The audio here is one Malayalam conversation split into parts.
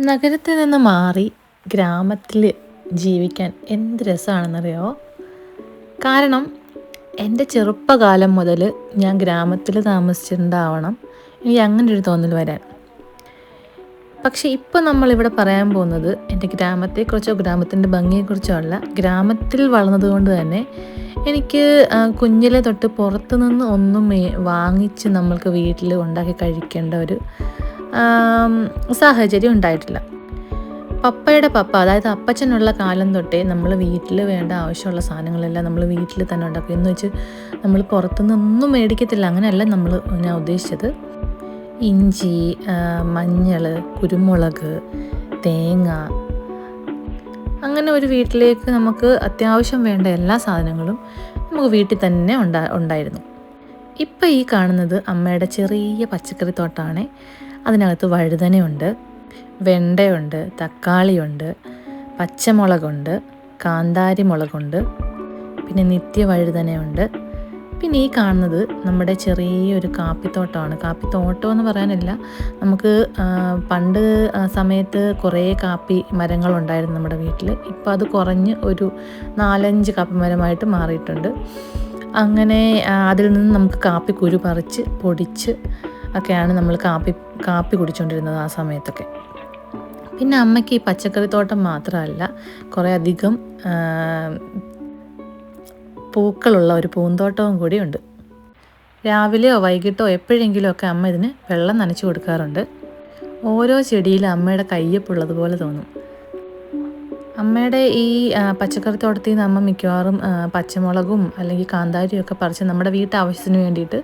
നഗരത്തിൽ നിന്ന് മാറി ഗ്രാമത്തിൽ ജീവിക്കാൻ എന്ത് രസമാണെന്നറിയോ? കാരണം എന്റെ ചെറുപ്പകാലം മുതൽ ഞാൻ ഗ്രാമത്തിൽ താമസിച്ചിട്ടുണ്ടാവണം. എനിക്ക് അങ്ങനെ ഒരു തോന്നൽ വരാൻ. പക്ഷെ ഇപ്പോൾ നമ്മളിവിടെ പറയാൻ പോകുന്നത് എന്റെ ഗ്രാമത്തെക്കുറിച്ചോ ഗ്രാമത്തിന്റെ ഭംഗിയെക്കുറിച്ചോ അല്ല. ഗ്രാമത്തിൽ വളർന്നതുകൊണ്ട് തന്നെ എനിക്ക് കുഞ്ഞിലെ തൊട്ട് പുറത്തു നിന്ന് ഒന്നും വാങ്ങിച്ച് നമ്മൾക്ക് വീട്ടിൽ ഉണ്ടാക്കി കഴിക്കേണ്ട ഒരു സാഹചര്യം ഉണ്ടായിട്ടില്ല. പപ്പയുടെ പപ്പ അതായത് അപ്പച്ചനുള്ള കാലം തൊട്ടേ നമ്മൾ വീട്ടിൽ വേണ്ട ആവശ്യമുള്ള സാധനങ്ങളെല്ലാം നമ്മൾ വീട്ടിൽ തന്നെ ഉണ്ടാക്കും എന്ന് വെച്ച് നമ്മൾ പുറത്തുനിന്നൊന്നും മേടിക്കത്തില്ല. അങ്ങനെയല്ല നമ്മൾ ഞാൻ ഉദ്ദേശിച്ചത്. ഇഞ്ചി മഞ്ഞൾ കുരുമുളക് തേങ്ങ അങ്ങനെ ഒരു വീട്ടിലേക്ക് നമുക്ക് അത്യാവശ്യം വേണ്ട എല്ലാ സാധനങ്ങളും നമുക്ക് വീട്ടിൽ തന്നെ ഉണ്ടാ ഉണ്ടായിരുന്നു. ഇപ്പം ഈ കാണുന്നത് അമ്മയുടെ ചെറിയ പച്ചക്കറി തോട്ടമാണ് അതിനകത്ത് വഴുതനയുണ്ട് വെണ്ടയുണ്ട് തക്കാളിയുണ്ട് പച്ചമുളകുണ്ട് കാന്താരി മുളകുണ്ട് പിന്നെ നിത്യവഴുതനയുണ്ട് പിന്നെ ഈ കാണുന്നത് നമ്മുടെ ചെറിയൊരു കാപ്പിത്തോട്ടമാണ്. കാപ്പിത്തോട്ടം എന്ന് പറയാനില്ല നമുക്ക് പണ്ട് സമയത്ത് കുറേ കാപ്പി മരങ്ങളുണ്ടായിരുന്നു നമ്മുടെ വീട്ടിൽ. ഇപ്പോൾ അത് കുറഞ്ഞ് ഒരു നാലഞ്ച് കാപ്പി മരമായിട്ട് മാറിയിട്ടുണ്ട്. അങ്ങനെ അതിൽ നിന്ന് നമുക്ക് കാപ്പി കുരു പറിച്ച് പൊടിച്ച് ഒക്കെയാണ് നമ്മൾ കാപ്പി കാപ്പി കുടിച്ചുകൊണ്ടിരുന്നത് ആ സമയത്തൊക്കെ. പിന്നെ അമ്മയ്ക്ക് ഈ പച്ചക്കറിത്തോട്ടം മാത്രമല്ല കുറേ അധികം പൂക്കളുള്ള ഒരു പൂന്തോട്ടവും കൂടിയുണ്ട് രാവിലെയോ വൈകിട്ടോ എപ്പോഴെങ്കിലുമൊക്കെ അമ്മ ഇതിന് വെള്ളം നനച്ചു കൊടുക്കാറുണ്ട്. ഓരോ ചെടിയിലും അമ്മയുടെ കയ്യപ്പുള്ളതുപോലെ തോന്നും. അമ്മയുടെ ഈ പച്ചക്കറി തോട്ടത്തിൽ നിന്ന് അമ്മ മിക്കവാറും പച്ചമുളകും അല്ലെങ്കിൽ കാന്താരിയും ഒക്കെ പറിച്ച് നമ്മുടെ വീട്ടാവശ്യത്തിന് വേണ്ടിയിട്ട്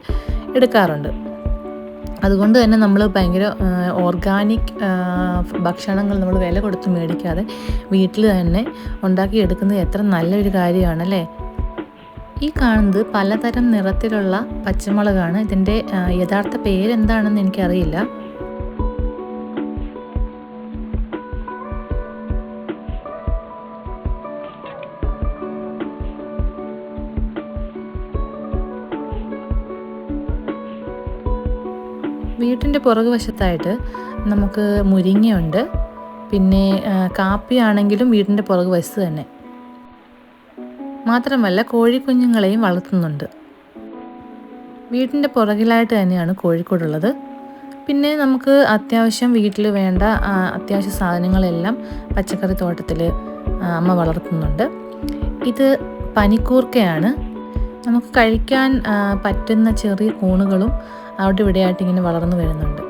എടുക്കാറുണ്ട്. അതുകൊണ്ട് തന്നെ നമ്മൾ ഭയങ്കര ഓർഗാനിക് ഭക്ഷണങ്ങൾ നമ്മൾ വില കൊടുത്ത് മേടിക്കാതെ വീട്ടിൽ തന്നെ ഉണ്ടാക്കിയെടുക്കുന്നത് എത്ര നല്ലൊരു കാര്യമാണല്ലേ? ഈ കാണുന്നത് പലതരം നിറത്തിലുള്ള പച്ചമുളകാണ്. ഇതിന്റെ യഥാർത്ഥ പേരെന്താണെന്ന് എനിക്കറിയില്ല. വീട്ടിന്റെ പുറകു വശത്തായിട്ട് നമുക്ക് മുരിങ്ങയുണ്ട്. പിന്നെ കാപ്പിയാണെങ്കിലും വീടിന്റെ പുറകു വശത്ത് തന്നെ. മാത്രമല്ല കോഴിക്കുഞ്ഞുങ്ങളെയും വളർത്തുന്നുണ്ട്. വീടിന്റെ പുറകിലായിട്ട് തന്നെയാണ് കോഴിക്കോടുള്ളത്. പിന്നെ നമുക്ക് അത്യാവശ്യം വീട്ടിൽ വേണ്ട അത്യാവശ്യ സാധനങ്ങളെല്ലാം പച്ചക്കറി തോട്ടത്തിൽ അമ്മ വളർത്തുന്നുണ്ട്. ഇത് പനിക്കൂർക്കയാണ്. നമുക്ക് കഴിക്കാൻ പറ്റുന്ന ചെറിയ കൂണുകളും അവിടെ ഇവിടെയായിട്ട് ഇങ്ങനെ വളർന്നു വരുന്നുണ്ട്.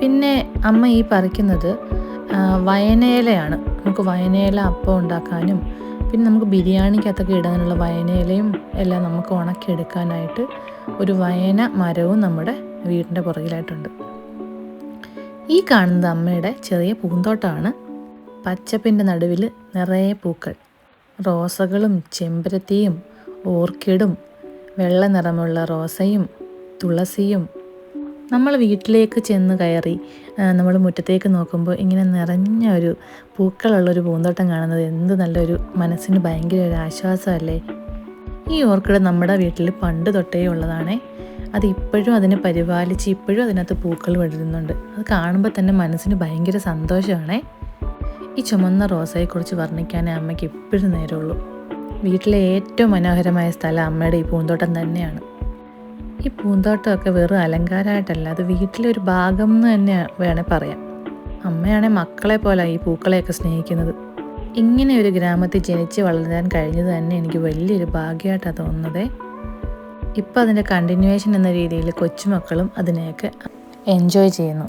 പിന്നെ അമ്മ ഈ പറിക്കുന്നത് വയനേലയാണ് നമുക്ക് വയനേല അപ്പം ഉണ്ടാക്കാനും പിന്നെ നമുക്ക് ബിരിയാണിക്കകത്തൊക്കെ ഇടാനുള്ള വയനയിലയും എല്ലാം നമുക്ക് ഉണക്കിയെടുക്കാനായിട്ട് ഒരു വയന മരവും നമ്മുടെ വീടിന്റെ പുറകിലായിട്ടുണ്ട്. ഈ കാണുന്നത് അമ്മയുടെ ചെറിയ പൂന്തോട്ടമാണ് പച്ചപ്പിന്റെ നടുവിൽ നിറയെ പൂക്കൾ. റോസകളും ചെമ്പരത്തിയും ഓർക്കിഡും വെള്ള നിറമുള്ള റോസയും തുളസിയും നമ്മൾ വീട്ടിലേക്ക് ചെന്ന് കയറി നമ്മൾ മുറ്റത്തേക്ക് നോക്കുമ്പോൾ ഇങ്ങനെ നിറഞ്ഞ ഒരു പൂക്കളുള്ളൊരു പൂന്തോട്ടം കാണുന്നത് എന്ത് നല്ലൊരു മനസ്സിന് ഭയങ്കര ഒരു ആശ്വാസമല്ലേ? ഈ ഓർക്കിഡ് നമ്മുടെ വീട്ടിൽ പണ്ട് തൊട്ടേ ഉള്ളതാണ്. അത് ഇപ്പോഴും അതിനെ പരിപാലിച്ച് ഇപ്പോഴും അതിനകത്ത് പൂക്കൾ വിടരുന്നുണ്ട്. അത് കാണുമ്പോൾ തന്നെ മനസ്സിന് ഭയങ്കര സന്തോഷമാണേ. ഈ ചുമന്ന റോസയെക്കുറിച്ച് വർണിക്കാനേ അമ്മയ്ക്ക് എപ്പോഴും നേരമുള്ളൂ. വീട്ടിലെ ഏറ്റവും മനോഹരമായ സ്ഥലം അമ്മയുടെ ഈ പൂന്തോട്ടം തന്നെയാണ്. ഈ പൂന്തോട്ടമൊക്കെ വെറും അലങ്കാരമായിട്ടല്ല അത് വീട്ടിലെ ഒരു ഭാഗം എന്ന് തന്നെ വേണേൽ പറയാം. അമ്മയാണെ മക്കളെ പോലെ ഈ പൂക്കളെയൊക്കെ സ്നേഹിക്കുന്നത്. ഇങ്ങനെ ഒരു ഗ്രാമത്തിൽ ജനിച്ച് വളരാൻ കഴിഞ്ഞത് തന്നെ എനിക്ക് വലിയൊരു ഭാഗ്യമായിട്ടാണ് തോന്നുന്നത്. ഇപ്പം അതിന്റെ കണ്ടിന്യൂവേഷൻ എന്ന രീതിയിൽ കൊച്ചുമക്കളും അതിനെയൊക്കെ എൻജോയ് ചെയ്യുന്നു.